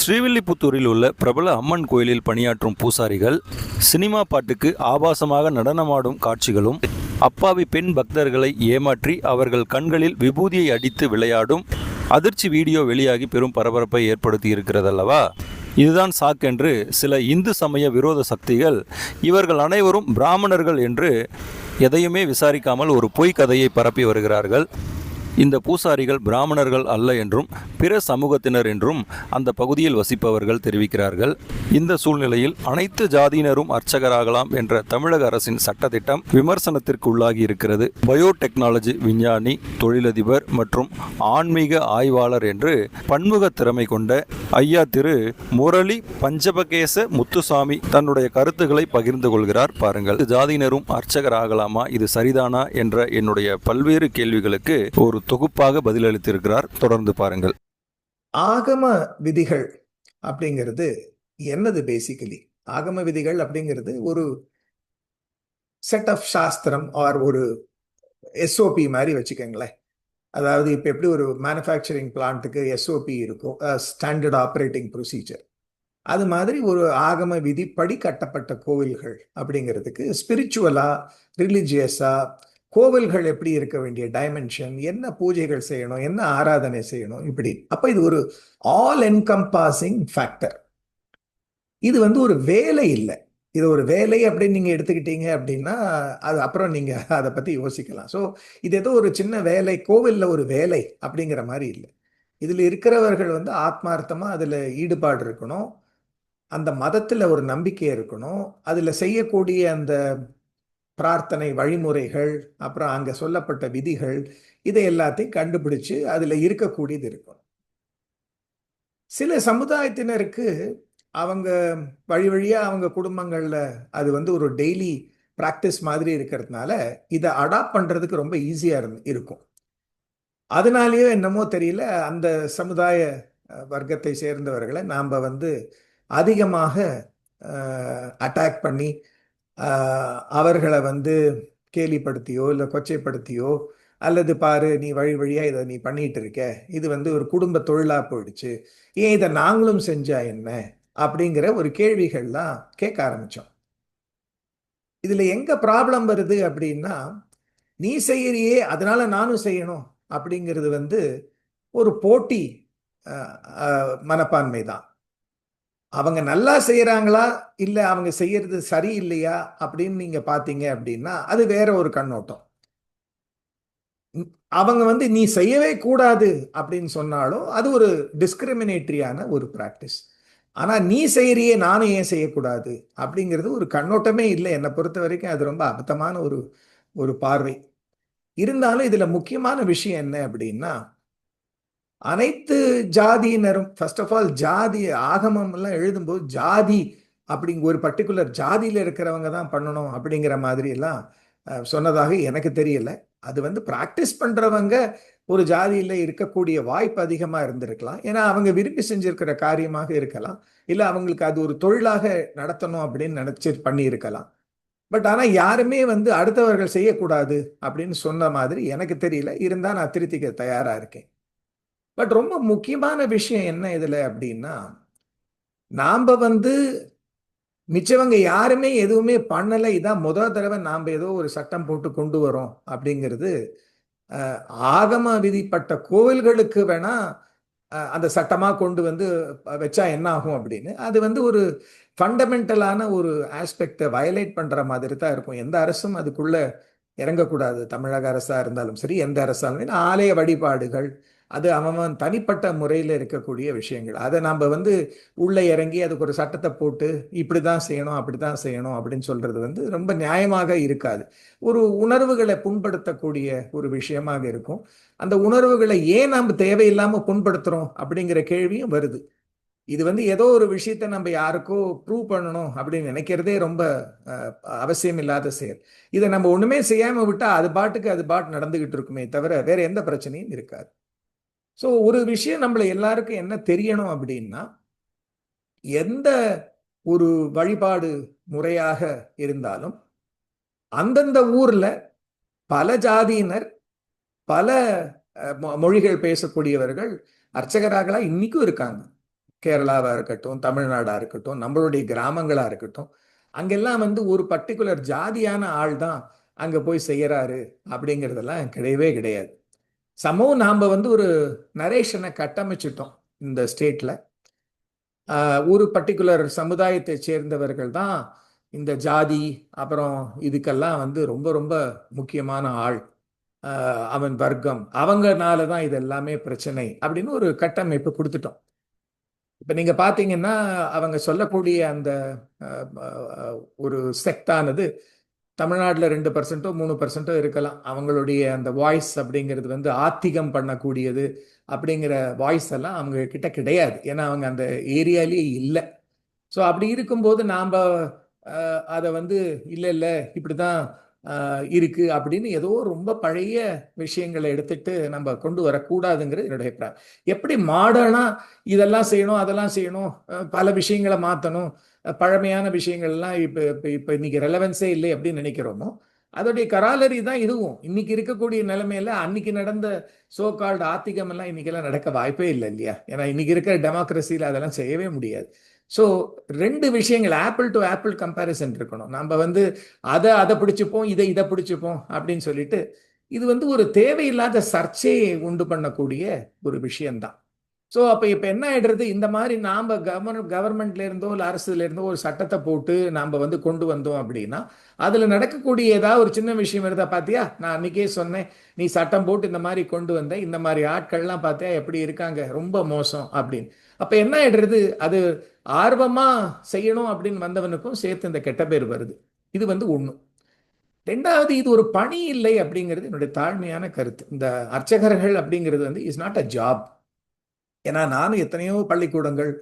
ஸ்ரீவில்லிபுத்தூரில் உள்ள பிரபல அம்மன் கோயிலில் பணியாற்றும் பூசாரிகள் சினிமா பாட்டுக்கு ஆபாசமாக நடனமாடும் காட்சிகளும் அப்பாவி பெண் பக்தர்களை ஏமாற்றி அவர்கள் கண்களில் விபூதியை அடித்து விளையாடும் அதிர்ச்சி வீடியோ வெளியாகி பெரும் பரபரப்பை ஏற்படுத்தி இருக்கிறதல்லவா இதுதான் சாக்கென்று சில இந்து சமய விரோத சக்திகள் இவர்கள் அனைவரும் பிராமணர்கள் என்று எதையுமே விசாரிக்காமல் ஒரு பொய் கதையை பரப்பி வருகிறார்கள். இந்த பூசாரிகள் பிராமணர்கள் அல்ல என்றும் பிற சமூகத்தினர் என்றும் அந்த பகுதியில் வசிப்பவர்கள் தெரிவிக்கிறார்கள். இந்த சூழ்நிலையில் அனைத்து ஜாதியினரும் அர்ச்சகராகலாம் என்ற தமிழக அரசின் சட்டத்திட்டம் விமர்சனத்திற்கு உள்ளாகி இருக்கிறது. பயோடெக்னாலஜி விஞ்ஞானி தொழிலதிபர் மற்றும் ஆன்மீக ஆய்வாளர் என்று பன்முக திறமை கொண்ட ஐயா திரு முரளி பஞ்சபகேச முத்துசாமி தன்னுடைய கருத்துக்களை பகிர்ந்து கொள்கிறார். பாருங்கள் ஜாதியினரும் அர்ச்சகராகலாமா? இது சரிதானா? என்ற என்னுடைய பல்வேறு கேள்விகளுக்கு ஒரு தொகுப்பாக பதிலளித்திருக்கிறார். தொடர்ந்து பாருங்கள். ஆகம விதிகள் அப்படிங்கிறது என்னது பேசிக்கலி ஆகம விதிகள் அப்படிங்கிறது ஒரு செட் ஆஃப் சாஸ்திரம் ஆர் ஒரு எஸ்ஓபி மாதிரி வச்சுக்கோங்களேன். அதாவது இப்போ எப்படி ஒரு மேனுஃபேக்சரிங் பிளான்ட்டுக்கு எஸ்ஓபி இருக்கும் ஸ்டாண்டர்ட் ஆப்ரேட்டிங் ப்ரொசீஜர் அது மாதிரி ஒரு ஆகம விதிப்படி கட்டப்பட்ட கோவில்கள் அப்படிங்கிறதுக்கு ஸ்பிரிச்சுவலா ரிலிஜியஸா கோவில்கள் எப்படி இருக்க வேண்டிய டைமென்ஷன் என்ன பூஜைகள் செய்யணும் என்ன ஆராதனை செய்யணும் இப்படி. அப்ப இது ஒரு ஆல் என்கம்பாசிங் ஃபேக்டர் இது வந்து ஒரு வேலை இல்லை. இது ஒரு வேலை அப்படின்னு நீங்க எடுத்துக்கிட்டீங்க அப்படின்னா அது அப்புறம் நீங்க அதை பத்தி யோசிக்கலாம். ஸோ இது ஏதோ ஒரு சின்ன வேலை கோவில்ல ஒரு வேலை அப்படிங்கிற மாதிரி இல்லை. இதில் இருக்கிறவர்கள் வந்து ஆத்மார்த்தமா அதுல ஈடுபாடு இருக்கணும். அந்த மதத்தில் ஒரு நம்பிக்கை இருக்கணும். அதில் செய்யக்கூடிய அந்த பிரார்த்தனை வழிமுறைகள் அப்புறம் அங்க சொல்லப்பட்ட விதிகள் இதை எல்லாத்தையும் கண்டுபிடிச்சு அதுல இருக்கக்கூடியது இருக்கும். சில சமுதாயத்தினருக்கு அவங்க வழி வழியா அவங்க குடும்பங்கள்ல அது வந்து ஒரு டெய்லி ப்ராக்டிஸ் மாதிரி இருக்கிறதுனால இதை அடாப்ட் பண்றதுக்கு ரொம்ப ஈஸியா இருக்கும். அதனாலேயோ என்னமோ தெரியல அந்த சமுதாய வர்க்கத்தை சேர்ந்தவர்களை நாம் வந்து அதிகமாக அட்டாக் பண்ணி அவர்களை வந்து கேலிப்படுத்தியோ இல்லை கொச்சைப்படுத்தியோ அல்லது பாரு நீ வழி வழியாக இதை நீ பண்ணிட்டு இருக்க. இது வந்து ஒரு குடும்ப தொழிலாக போயிடுச்சு. ஏன் இதை நாங்களும் செஞ்சா என்ன? அப்படிங்கிற ஒரு கேள்விகள்லாம் கேட்க ஆரம்பித்தோம் இதில் எங்கே ப்ராப்ளம் வருது அப்படின்னா நீ செய்யறியே அதனால நானும் செய்யணும் அப்படிங்கிறது வந்து ஒரு போட்டி மனப்பான்மை தான். அவங்க நல்லா செய்யறாங்களா இல்ல அவங்க செய்யறது சரியில்லையா? அப்படின்னு நீங்க பாத்தீங்க அப்படின்னா அது வேற ஒரு கண்ணோட்டம். அவங்க வந்து நீ செய்யவே கூடாது அப்படின்னு சொன்னாலும் அது ஒரு டிஸ்கிரிமினேட்டரியான ஒரு ப்ராக்டிஸ் ஆனா நீ செய்யறியே நானும் ஏன் செய்யக்கூடாது? அப்படிங்கிறது ஒரு கண்ணோட்டமே இல்லை. என்னை பொறுத்த வரைக்கும் அது ரொம்ப அபத்தமான ஒரு ஒரு பார்வை. இருந்தாலும் இதுல முக்கியமான விஷயம் என்ன அப்படின்னா அனைத்து ஜாதியினரும் ஃபர்ஸ்ட் ஆஃப் ஆல் ஜாதி ஆகமம் எல்லாம் எழுதும்போது ஜாதி அப்படிங்க ஒரு பர்டிகுலர் ஜாதியில் இருக்கிறவங்க தான் பண்ணணும் அப்படிங்கிற மாதிரி எல்லாம் சொன்னதாக எனக்கு தெரியல. அது வந்து ப்ராக்டிஸ் பண்ணுறவங்க ஒரு ஜாதியில் இருக்கக்கூடிய வாய்ப்பு அதிகமாக இருந்திருக்கலாம். ஏன்னா அவங்க விரும்பி செஞ்சிருக்கிற காரியமாக இருக்கலாம். இல்லை அவங்களுக்கு அது ஒரு தொழிலாக நடத்தணும் அப்படின்னு நினச்சி பண்ணியிருக்கலாம். பட் ஆனால் யாருமே வந்து அடுத்தவர்கள் செய்யக்கூடாது அப்படின்னு சொன்ன மாதிரி எனக்கு தெரியல. இருந்தால் நான் திருத்திக்க தயாராக இருக்கேன். பட் ரொம்ப முக்கியமான விஷயம் என்ன இதில் அப்படின்னா நாம் வந்து மிச்சவங்க யாருமே எதுவுமே பண்ணலை இதான் முதல் தடவை நாம் ஏதோ ஒரு சட்டம் போட்டு கொண்டு வரோம் அப்படிங்கிறது ஆகம விதிப்பட்ட கோவில்களுக்கு வேணா அந்த சட்டமாக கொண்டு வந்து வச்சா என்ன ஆகும் அப்படின்னு அது வந்து ஒரு ஃபண்டமெண்டலான ஒரு ஆஸ்பெக்டை வயலேட் பண்ணுற மாதிரி தான் இருக்கும். எந்த அரசும் அதுக்குள்ளே இறங்கக்கூடாது. தமிழக அரசாக இருந்தாலும் சரி எந்த அரசாலும் ஆலய வழிபாடுகள் அது அவன் தனிப்பட்ட முறையில் இருக்கக்கூடிய விஷயங்கள். அதை நாம் வந்து உள்ளே இறங்கி அதுக்கு ஒரு சட்டத்தை போட்டு இப்படி தான் செய்யணும் அப்படி தான் செய்யணும் அப்படின்னு சொல்றது வந்து ரொம்ப நியாயமாக இருக்காது. ஒரு உணர்வுகளை புண்படுத்தக்கூடிய ஒரு விஷயமாக இருக்கும். அந்த உணர்வுகளை ஏன் நாம் தேவையில்லாமல் புண்படுத்துகிறோம் அப்படிங்கிற கேள்வியும் வருது. இது வந்து ஏதோ ஒரு விஷயத்த நம்ம யாருக்கோ ப்ரூவ் பண்ணணும் அப்படின்னு நினைக்கிறதே ரொம்ப அவசியம் இல்லாத செயல். இதை நம்ம ஒண்ணுமே செய்யாம விட்டா அது பாட்டுக்கு அது பாட்டு நடந்துகிட்டு இருக்குமே தவிர வேற எந்த பிரச்சனையும் இருக்காது. ஸோ ஒரு விஷயம் நம்மளை எல்லாருக்கும் என்ன தெரியணும் அப்படின்னா எந்த ஒரு வழிபாடு முறையாக இருந்தாலும் அந்தந்த ஊர்ல பல ஜாதியினர் பல மொழிகள் பேசக்கூடியவர்கள் அர்ச்சகராகலாம் இன்னைக்கும் இருக்காங்க. கேரளாவா இருக்கட்டும் தமிழ்நாடா இருக்கட்டும் நம்மளுடைய கிராமங்களா இருக்கட்டும். அங்கெல்லாம் வந்து ஒரு பர்டிகுலர் ஜாதியான ஆள் தான் அங்க போய் செய்யறாரு அப்படிங்கிறதெல்லாம் கிடையவே கிடையாது. சமவும் நாம் வந்து ஒரு நரேஷனை கட்டமைச்சிட்டோம் இந்த ஸ்டேட்டில் ஒரு பர்டிகுலர் சமுதாயத்தை சேர்ந்தவர்கள் தான் இந்த ஜாதி அப்புறம் இதுக்கெல்லாம் வந்து ரொம்ப ரொம்ப முக்கியமான ஆள். அவன் வர்க்கம் அவங்கனால தான் இது எல்லாமே பிரச்சனை அப்படின்னு ஒரு கட்டமைப்பு கொடுத்துட்டோம். இப்போ நீங்கள் பார்த்தீங்கன்னா அவங்க சொல்லக்கூடிய அந்த ஒரு செக்டானது தமிழ்நாட்டில் ரெண்டு பர்சன்ட்டோ மூணு பர்சன்ட்டோ இருக்கலாம். அவங்களுடைய அந்த வாய்ஸ் அப்படிங்கிறது வந்து ஆத்திகம் பண்ணக்கூடியது அப்படிங்கிற வாய்ஸ் எல்லாம் அவங்க கிட்ட கிடையாது. ஏன்னா அவங்க அந்த ஏரியாலேயே இல்லை. ஸோ அப்படி இருக்கும்போது நாம் அதை வந்து இல்லை இல்லை இப்படி தான் இருக்கு அப்படின்னு ஏதோ ரொம்ப பழைய விஷயங்களை எடுத்துட்டு நம்ம கொண்டு வரக்கூடாதுங்கிறது என்னுடைய அபிப்பிராயம். எப்படி மாடர்னா இதெல்லாம் செய்யணும் அதெல்லாம் செய்யணும் பல விஷயங்களை மாற்றணும் பழமையான விஷயங்கள்லாம் இப்போ இப்போ இப்போ இன்னைக்கு ரெலவென்ஸே இல்லை அப்படின்னு நினைக்கிறோமோ அதோடைய கராலரி தான் இதுவும். இன்னைக்கு இருக்கக்கூடிய நிலைமையில அன்னைக்கு நடந்த சோ கால்டு ஆத்திகம் எல்லாம் இன்னைக்கெல்லாம் நடக்க வாய்ப்பே இல்லை இல்லையா? ஏன்னா இன்னைக்கு இருக்கிற டெமோக்ரஸியில் அதெல்லாம் செய்யவே முடியாது. ஸோ ரெண்டு விஷயங்கள் ஆப்பிள் டு ஆப்பிள் கம்பேரிசன் இருக்கணும். நம்ம வந்து அதை அதை பிடிச்சிப்போம் இதை இதை பிடிச்சிப்போம் அப்படின்னு சொல்லிட்டு இது வந்து ஒரு தேவையில்லாத சர்ச்சையை உண்டு பண்ணக்கூடிய ஒரு விஷயம்தான். ஸோ அப்போ இப்போ என்ன ஆகிடுறது இந்த மாதிரி நாம் கவர்னர் கவர்மெண்ட்ல இருந்தோ இல்லை அரசுல இருந்தோ ஒரு சட்டத்தை போட்டு நாம் வந்து கொண்டு வந்தோம் அப்படின்னா அதில் நடக்கக்கூடிய ஏதாவது ஒரு சின்ன விஷயம் இருந்தா பார்த்தியா நான் அன்னைக்கே சொன்னேன் நீ சட்டம் போட்டு இந்த மாதிரி கொண்டு வந்த இந்த மாதிரி ஆட்கள்லாம் பார்த்தியா எப்படி இருக்காங்க? ரொம்ப மோசம் அப்படின்னு. அப்போ என்ன ஆகிடுறது அது ஆர்வமாக செய்யணும் அப்படின்னு வந்தவனுக்கும் சேர்த்து இந்த கெட்ட பேர் வருது. இது வந்து ஒன்று ரெண்டாவது இது ஒரு பணி இல்லை அப்படிங்கிறது என்னுடைய தாழ்மையான கருத்து. இந்த அர்ச்சகர்கள் அப்படிங்கிறது வந்து இஸ் நாட் அ ஜாப் ஏன்னா நானும் எத்தனையோ பள்ளிக்கூடங்கள்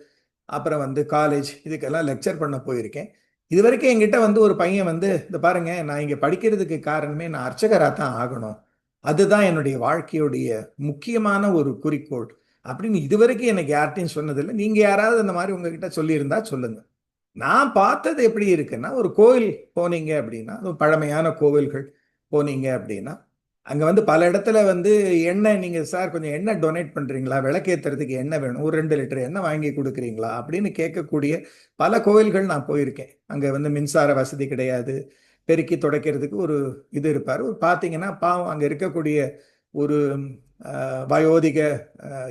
அப்புறம் வந்து காலேஜ் இதுக்கெல்லாம் லெக்சர் பண்ண போயிருக்கேன். இது வரைக்கும் என்கிட்ட வந்து ஒரு பையன் வந்து இந்த பாருங்க நான் இங்கே படிக்கிறதுக்கு காரணமே நான் அர்ச்சகராக தான் ஆகணும். அதுதான் என்னுடைய வாழ்க்கையுடைய முக்கியமான ஒரு குறிக்கோள். அப்படின்னு இதுவரைக்கும் எனக்கு யார்ட்டையும் சொன்னதில்லை. நீங்கள் யாராவது அந்த மாதிரி உங்ககிட்ட சொல்லியிருந்தா சொல்லுங்க. நான் பார்த்தது எப்படி இருக்குன்னா ஒரு கோவில் போனீங்க அப்படின்னா அதுவும் பழமையான கோவில்கள் போனீங்க அப்படின்னா அங்கே வந்து பல இடத்துல வந்து எண்ணெய் நீங்கள் சார் கொஞ்சம் எண்ணெய் டொனேட் பண்ணுறீங்களா விளக்கேற்றுறதுக்கு எண்ணெய் வேணும்? ஒரு ரெண்டு லிட்டர் எண்ணெய் வாங்கி கொடுக்குறீங்களா? அப்படின்னு கேட்கக்கூடிய பல கோவில்கள் நான் போயிருக்கேன். அங்கே வந்து மின்சார வசதி கிடையாது. பெருக்கி துடைக்கிறதுக்கு ஒரு இது இருப்பார். ஒரு பார்த்தீங்கன்னா பாவம் அங்கே இருக்கக்கூடிய ஒரு வயோதிக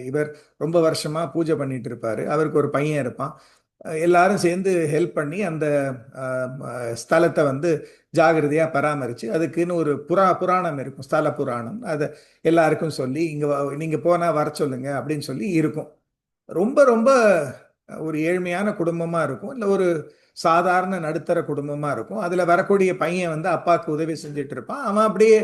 இவர் ரொம்ப வருஷமாக பூஜை பண்ணிட்டு இருப்பார். அவருக்கு ஒரு பையன் இருப்பான். எல்லாரும் சேர்ந்து ஹெல்ப் பண்ணி அந்த ஸ்தலத்தை வந்து ஜாகிரதையாக பராமரித்து அதுக்குன்னு ஒரு புரா புராணம் இருக்கும். ஸ்தல புராணம். அதை எல்லாருக்கும் சொல்லி இங்கே நீங்கள் போனால் வர சொல்லுங்க அப்படின்னு சொல்லி இருக்கும். ரொம்ப ரொம்ப ஒரு ஏழ்மையான குடும்பமாக இருக்கும். இல்லை ஒரு சாதாரண நடுத்தர குடும்பமாக இருக்கும். அதில் வரக்கூடிய பையன் வந்து அப்பாவுக்கு உதவி செஞ்சுட்டு இருப்பான். அவன் அப்படியே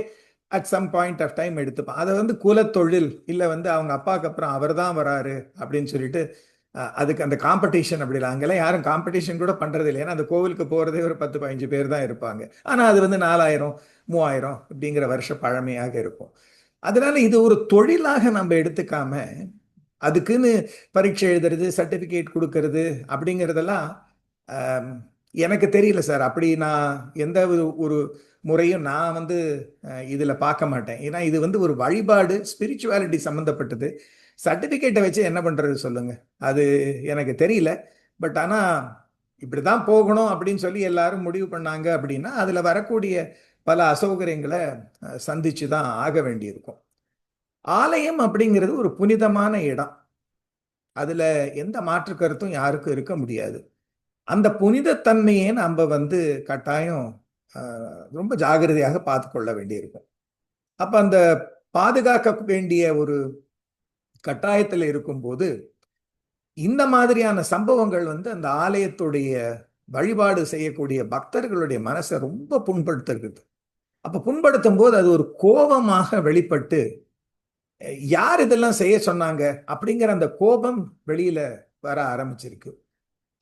at some point of time எடுத்துப்பான். அதை வந்து குலத்தொழில் இல்லை வந்து அவங்க அப்பாவுக்கு அப்புறம் அவர் தான் வராரு அப்படின்னு சொல்லிட்டு அதுக்கு அந்த காம்படிஷன் அப்படிலாம் அங்கெல்லாம் யாரும் காம்படிஷன் கூட பண்ணுறது இல்லை ஏன்னா அந்த கோவிலுக்கு போகிறதே ஒரு பத்து பதினஞ்சு பேர் தான் இருப்பாங்க. ஆனால் அது வந்து நாலாயிரம் மூவாயிரம் அப்படிங்கிற வருஷ பழமையாக இருக்கும். அதனால இது ஒரு தொழிலாக நம்ம எடுத்துக்காம அதுக்குன்னு பரீட்சை எழுதுறது சர்டிஃபிகேட் கொடுக்கறது அப்படிங்கிறதெல்லாம் எனக்கு தெரியல சார். அப்படி நான் எந்த ஒரு ஒரு முறையும் நான் வந்து இதில் பார்க்க மாட்டேன். ஏன்னா இது வந்து ஒரு வழிபாடு ஸ்பிரிச்சுவாலிட்டி சம்மந்தப்பட்டது சர்டிஃபிகேட்டை வச்சு என்ன பண்ணுறது சொல்லுங்க. அது எனக்கு தெரியல. பட் ஆனால் இப்படி தான் போகணும் அப்படின்னு சொல்லி எல்லாரும் முடிவு பண்ணாங்க அப்படின்னா அதில் வரக்கூடிய பல அசௌகரியங்களை சந்தித்து சந்திச்சு தான் ஆக வேண்டியிருக்கும். ஆலயம் அப்படிங்கிறது ஒரு புனிதமான இடம். அதில் எந்த மாற்று கருத்தும் யாருக்கும் இருக்க முடியாது. அந்த புனிதத்தன்மையை நம்ம வந்து கட்டாயம் ரொம்ப ஜாகிரதையாக பார்த்து கொள்ள வேண்டியிருக்கும். அப்போ அந்த பாதுகாக்க வேண்டிய ஒரு கட்டாயத்தில் இருக்கும்போது இந்த மாதிரியான சம்பவங்கள் வந்து அந்த ஆலயத்துடைய வழிபாடு செய்யக்கூடிய பக்தர்களுடைய மனசை ரொம்ப புண்படுத்துகிறது. அப்போ புண்படுத்தும் போது அது ஒரு கோபமாக வெளிப்பட்டு யார் இதெல்லாம் செய்ய சொன்னாங்க? அப்படிங்கிற அந்த கோபம் வெளியில வர ஆரம்பிச்சிருக்கு.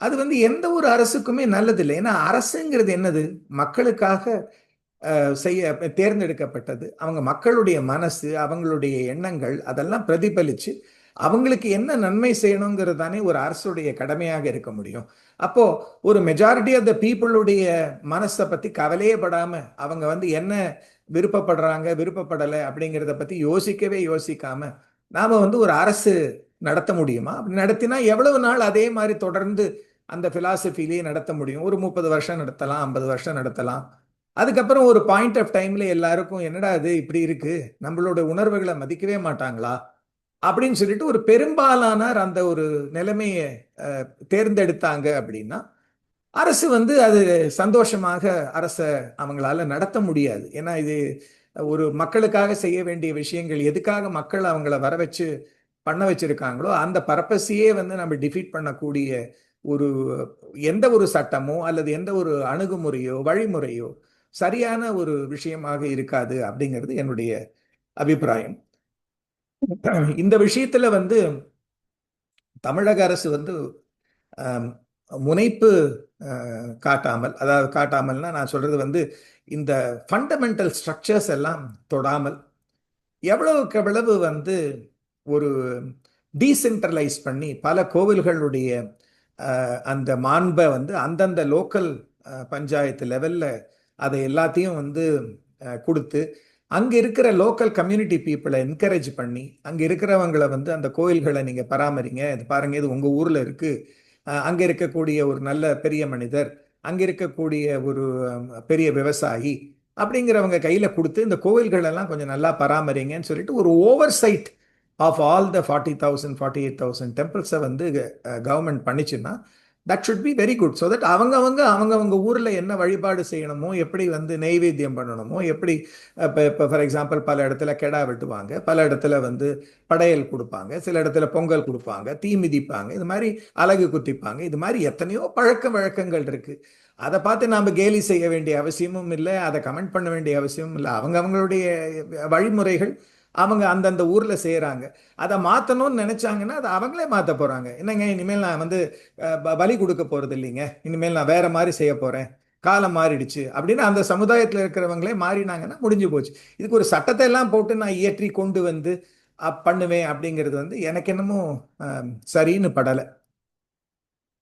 அது வந்து எந்த ஒரு அரசுக்குமே நல்லதில்லை. ஏன்னா அரசுங்கிறது என்னது? மக்களுக்காக செய்ய தேர்ந்தெடுக்கப்பட்டது. அவங்க மக்களுடைய மனசு அவங்களுடைய எண்ணங்கள் அதெல்லாம் பிரதிபலிச்சு அவங்களுக்கு என்ன நன்மை செய்யணுங்கிறது தானே ஒரு அரசுடைய கடமையாக இருக்க முடியும். அப்போ ஒரு மெஜாரிட்டி ஆஃப் த பீப்புளுடைய மனசை பத்தி கவலையே படாம அவங்க வந்து என்ன விருப்பப்படுறாங்க விருப்பப்படலை அப்படிங்கிறத பத்தி யோசிக்கவே யோசிக்காம நாம வந்து ஒரு அரசு நடத்த முடியுமா? அப்படி நடத்தினா எவ்வளவு நாள் அதே மாதிரி தொடர்ந்து அந்த பிலாசபிலேயே நடத்த முடியும்? ஒரு முப்பது வருஷம் நடத்தலாம் ஐம்பது வருஷம் நடத்தலாம். அதுக்கப்புறம் ஒரு பாயிண்ட் ஆஃப் டைம்ல எல்லாருக்கும் என்னடா இது? இப்படி இருக்கு. நம்மளோட உணர்வுகளை மதிக்கவே மாட்டாங்களா? அப்படின்னு சொல்லிட்டு ஒரு பெரும்பாலானார் அந்த ஒரு நிலைமையை தேர்ந்தெடுத்தாங்க அப்படின்னா அரசு வந்து அது சந்தோஷமாக அரசை அவங்களால நடத்த முடியாது. ஏன்னா இது ஒரு மக்களுக்காக செய்ய வேண்டிய விஷயங்கள் எதுக்காக மக்கள் அவங்கள வர வச்சு பண்ண வச்சிருக்காங்களோ அந்த பர்பஸையே வந்து நம்ம டிஃபீட் பண்ணக்கூடிய ஒரு எந்த ஒரு சட்டமோ அல்லது எந்த ஒரு அணுகுமுறையோ வழிமுறையோ சரியான ஒரு விஷயமாக இருக்காது அப்படிங்கிறது என்னுடைய அபிப்பிராயம். இந்த விஷயத்துல வந்து தமிழக அரசு வந்து முனைப்பு காட்டாமல் அதாவது காட்டாமல்னா நான் சொல்றது வந்து இந்த ஃபண்டமெண்டல் ஸ்ட்ரக்சர்ஸ் எல்லாம் தொடாமல் எவ்வளவுக்கு எவ்வளவு வந்து ஒரு டீசென்ட்ரலைஸ் பண்ணி பல கோவில்களுடைய அந்த மாண்பை வந்து அந்தந்த லோக்கல் பஞ்சாயத்து லெவல்ல அதை எல்லாத்தையும் வந்து கொடுத்து அங்கே இருக்கிற லோக்கல் கம்யூனிட்டி பீப்புளை என்கரேஜ் பண்ணி அங்கே இருக்கிறவங்களை வந்து அந்த கோயில்களை நீங்கள் பராமரிங்க. இது பாருங்க இது உங்கள் ஊரில் இருக்குது அங்கே இருக்கக்கூடிய ஒரு நல்ல பெரிய மனிதர் அங்கே இருக்கக்கூடிய ஒரு பெரிய விவசாயி அப்படிங்கிறவங்க கையில் கொடுத்து இந்த கோவில்களெல்லாம் கொஞ்சம் நல்லா பராமரிங்கன்னு சொல்லிட்டு ஒரு oversight of all the forty thousand forty eight thousand டெம்பிள்ஸை வந்து government பண்ணிச்சுன்னா that should be very good so that அவங்கவங்க அவங்கவங்க ஊரில் என்ன வழிபாடு செய்யணுமோ எப்படி வந்து நெய்வேத்தியம் பண்ணணுமோ எப்படி இப்போ இப்போ ஃபார் எக்ஸாம்பிள் பல இடத்துல கெடா வெட்டுவாங்க பல இடத்துல வந்து படையல் கொடுப்பாங்க சில இடத்துல பொங்கல் கொடுப்பாங்க தீ மிதிப்பாங்க இது மாதிரி அலகு குத்திப்பாங்க இது மாதிரி எத்தனையோ பழக்க வழக்கங்கள் இருக்குது அதை பார்த்து நாம் கேலி செய்ய வேண்டிய அவசியமும் இல்லை அதை கமெண்ட் பண்ண வேண்டிய அவசியமும் இல்லை. அவங்க அவங்களுடைய வழிமுறைகள் அவங்க அந்தந்த ஊரில் செய்கிறாங்க அதை மாற்றணும்னு நினச்சாங்கன்னா அதை அவங்களே மாற்ற போகிறாங்க என்னங்க இனிமேல் நான் வந்து வழி பலி கொடுக்க போகிறது இல்லைங்க. இனிமேல் நான் வேறு மாதிரி செய்ய போகிறேன் காலம் மாறிடுச்சு அப்படின்னு அந்த சமுதாயத்தில் இருக்கிறவங்களே மாறினாங்கன்னா முடிஞ்சு போச்சு. இதுக்கு ஒரு சட்டத்தை எல்லாம் போட்டு நான் இயற்றி கொண்டு வந்து பண்ணுவேன் அப்படிங்கிறது வந்து எனக்கு என்னமோ சரின்னு படலை.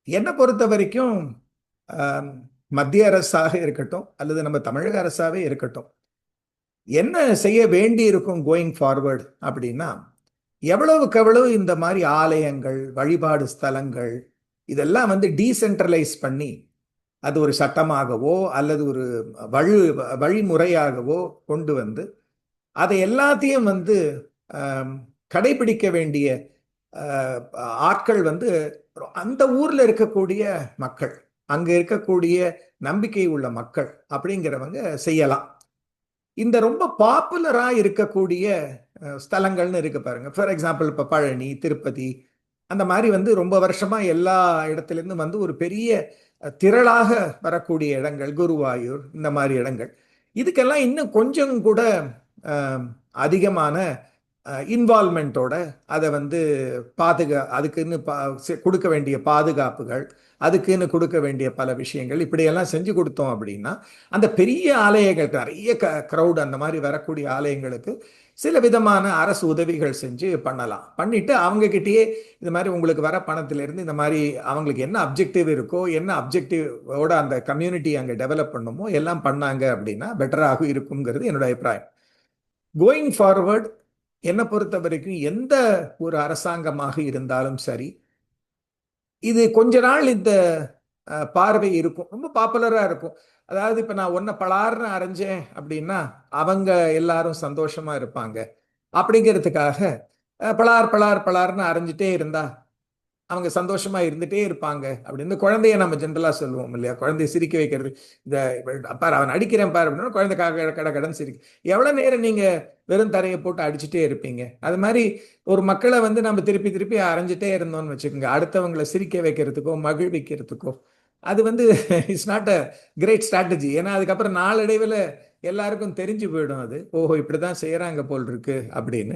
என்னை பொறுத்த வரைக்கும் மத்திய அரசாக இருக்கட்டும் அல்லது நம்ம தமிழக அரசாகவே இருக்கட்டும் என்ன செய்ய வேண்டி இருக்கும் கோயிங் ஃபார்வர்டு அப்படின்னா எவ்வளவுக்கு எவ்வளவு இந்த மாதிரி ஆலயங்கள் வழிபாடு ஸ்தலங்கள் இதெல்லாம் வந்து டீசென்ட்ரலைஸ் பண்ணி அது ஒரு சட்டமாகவோ அல்லது ஒரு வழி வழிமுறையாகவோ கொண்டு வந்து அதை எல்லாத்தையும் வந்து கடைபிடிக்க வேண்டிய ஆட்கள் வந்து அந்த ஊர்ல இருக்கக்கூடிய மக்கள் அங்க இருக்கக்கூடிய நம்பிக்கை உள்ள மக்கள் அப்படிங்கிறவங்க செய்யலாம். இந்த ரொம்ப பாப்புலராக இருக்கக்கூடிய ஸ்தலங்கள்னு இருக்கு பாருங்க. ஃபார் எக்ஸாம்பிள் இப்போ பழனி திருப்பதி அந்த மாதிரி வந்து ரொம்ப வருஷமா எல்லா இடத்துலேருந்து வந்து ஒரு பெரிய திரளாக வரக்கூடிய இடங்கள் குருவாயூர் இந்த மாதிரி இடங்கள். இதுக்கெல்லாம் இன்னும் கொஞ்சம் கூட அதிகமான இன்வால்மெண்ட்டோட அதை வந்து பாதுகா அதுக்குன்னு பா செ- கொடுக்க வேண்டிய பாதுகாப்புகள் அதுக்குன்னு கொடுக்க வேண்டிய பல விஷயங்கள் இப்படியெல்லாம் செஞ்சு கொடுத்தோம் அப்படின்னா அந்த பெரிய ஆலயங்கள் நிறைய க க்ரௌட் அந்த மாதிரி வரக்கூடிய ஆலயங்களுக்கு சில விதமான அரசு உதவிகள் செஞ்சு பண்ணலாம். பண்ணிட்டு அவங்க கிட்டேயே இந்த மாதிரி உங்களுக்கு வர பணத்திலேருந்து இந்த மாதிரி அவங்களுக்கு என்ன அப்ஜெக்டிவ் இருக்கோ என்ன அப்ஜெக்டிவோட அந்த கம்யூனிட்டி அங்கே டெவலப் பண்ணுமோ எல்லாம் பண்ணாங்க அப்படின்னா பெட்டராக இருக்குங்கிறது என்னோட அபிப்பிராயம். கோயிங் ஃபார்வர்ட் என்னை பொறுத்த வரைக்கும் எந்த ஒரு அரசாங்கமாக இருந்தாலும் சரி இது கொஞ்ச நாள் இந்த பார்வை இருக்கும். ரொம்ப பாப்புலராக இருக்கும். அதாவது இப்போ நான் ஒன்றை பலார்னு அரைஞ்சேன் அப்படின்னா அவங்க எல்லாரும் சந்தோஷமாக இருப்பாங்க. அப்படிங்கிறதுக்காக பலார் பலார் பலார்னு அரைஞ்சிட்டே இருந்தா அவங்க சந்தோஷமா இருந்துட்டே இருப்பாங்க அப்படின்னு குழந்தைய நம்ம ஜென்ரலா சொல்லுவோம் இல்லையா? குழந்தைய சிரிக்க வைக்கிறது. இந்த பார் அவன் அடிக்கிறேன் பார் அப்படின்னா குழந்தை காக்க கட கடன் சிரிக்க எவ்வளவு நேரம் நீங்க வெறும் தரையை போட்டு அடிச்சுட்டே இருப்பீங்க? அது மாதிரி ஒரு மக்களை வந்து நம்ம திருப்பி திருப்பி அரைஞ்சிட்டே இருந்தோம்னு வச்சுக்கோங்க. அடுத்தவங்களை சிரிக்க வைக்கிறதுக்கோ மகிழ்விக்கிறதுக்கோ. அது வந்து it's not a great strategy ஏன்னா அதுக்கப்புறம் நாளடைவில் எல்லாருக்கும் தெரிஞ்சு போயிடும் அது. ஓஹோ இப்படிதான் செய்யறாங்க போல் இருக்கு அப்படின்னு.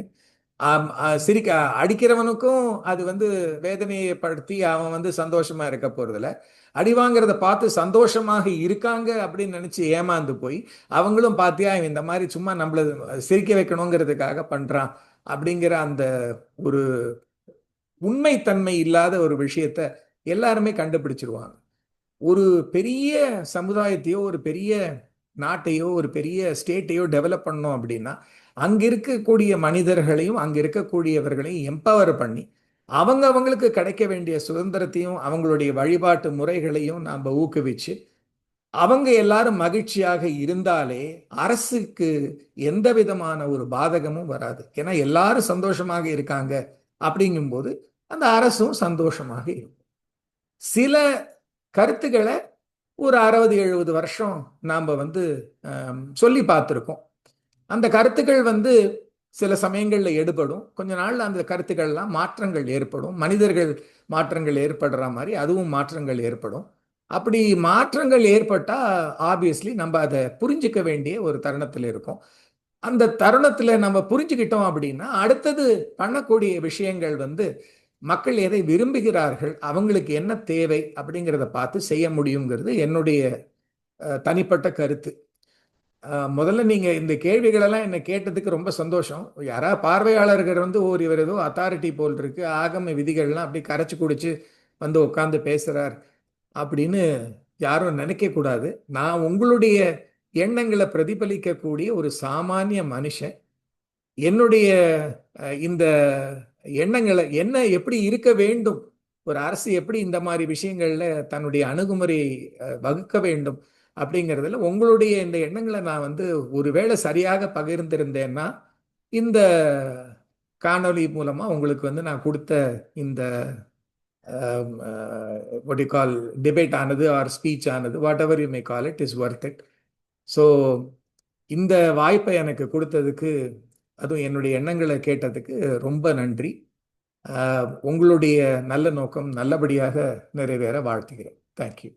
சிரிக்க அடிக்கிறவனுக்கும் அது வந்து வேதனையை படுத்தி அவன் வந்து சந்தோஷமா இருக்க போறதில்ல. அடி வாங்குறத பார்த்து சந்தோஷமாக இருக்காங்க அப்படின்னு நினைச்சு ஏமாந்து போய் அவங்களும் பார்த்தியா இவன் இந்த மாதிரி சும்மா நம்மள சிரிக்க வைக்கணுங்கிறதுக்காக பண்றான் அப்படிங்கிற அந்த ஒரு உண்மைத்தன்மை இல்லாத ஒரு விஷயத்த எல்லாருமே கண்டுபிடிச்சிருவாங்க. ஒரு பெரிய சமுதாயத்தையோ ஒரு பெரிய நாட்டையோ ஒரு பெரிய ஸ்டேட்டையோ டெவலப் பண்ணோம் அப்படின்னா அங்கே இருக்கக்கூடிய மனிதர்களையும் அங்கே இருக்கக்கூடியவர்களையும் எம்பவர் பண்ணி அவங்க அவங்களுக்கு கிடைக்க வேண்டிய சுதந்திரத்தையும் அவங்களுடைய வழிபாட்டு முறைகளையும் நாம் ஊக்குவிச்சு அவங்க எல்லாரும் மகிழ்ச்சியாக இருந்தாலே அரசுக்கு எந்த விதமான ஒரு பாதகமும் வராது. ஏன்னா எல்லாரும் சந்தோஷமாக இருக்காங்க அப்படிங்கும்போது அந்த அரசும் சந்தோஷமாக இருக்கும். சில கருத்துக்களை ஒரு அறுபது எழுபது வருஷம் நாம் வந்து சொல்லி பார்த்துருக்கோம். அந்த கருத்துக்கள் வந்து சில சமயங்களில் எடுபடும். கொஞ்ச நாள்ல அந்த கருத்துக்கள்லாம் மாற்றங்கள் ஏற்படும். மனிதர்கள் மாற்றங்கள் ஏற்படுற மாதிரி அதுவும் மாற்றங்கள் ஏற்படும். அப்படி மாற்றங்கள் ஏற்பட்டால் ஆப்வியஸ்லி நம்ம அதை புரிஞ்சிக்க வேண்டிய ஒரு தருணத்தில் இருக்கும். அந்த தருணத்தில் நம்ம புரிஞ்சுக்கிட்டோம் அப்படின்னா அடுத்தது பண்ணக்கூடிய விஷயங்கள் வந்து மக்கள் எதை விரும்புகிறார்கள் அவங்களுக்கு என்ன தேவை அப்படிங்கிறத பார்த்து செய்ய முடியுங்கிறது என்னுடைய தனிப்பட்ட கருத்து. முதல்ல நீங்கள் இந்த கேள்விகளெல்லாம் என்னை கேட்டதுக்கு ரொம்ப சந்தோஷம். யாரா பார்வையாளர்கள் வந்து ஓர் இவர் ஏதோ அத்தாரிட்டி போல் இருக்கு ஆகம விதிகள்லாம் அப்படி கரைச்சி குடிச்சு வந்து உட்காந்து பேசுகிறார் அப்படின்னு யாரும் நினைக்கக்கூடாது நான் உங்களுடைய எண்ணங்களை பிரதிபலிக்கக்கூடிய ஒரு சாமானிய மனுஷன். என்னுடைய இந்த எண்ணங்களை என்ன எப்படி இருக்க வேண்டும்? ஒரு அரசு எப்படி இந்த மாதிரி விஷயங்களில் தன்னுடைய அணுகுமுறை வகுக்க வேண்டும்? அப்படிங்கிறதுல உங்களுடைய இந்த எண்ணங்களை நான் வந்து ஒருவேளை சரியாக பகிர்ந்திருந்தேன்னா இந்த காணொளி மூலமாக உங்களுக்கு வந்து நான் கொடுத்த இந்த what you கால் டிபேட் ஆனது ஆர் ஸ்பீச் ஆனது whatever you may call it is worth it so இந்த வாய்ப்பை எனக்கு கொடுத்ததுக்கு அதுவும் என்னுடைய எண்ணங்களை கேட்டதுக்கு ரொம்ப நன்றி. உங்களுடைய நல்ல நோக்கம் நல்லபடியாக நிறைவேற வாழ்த்துகிறேன். தேங்க்யூ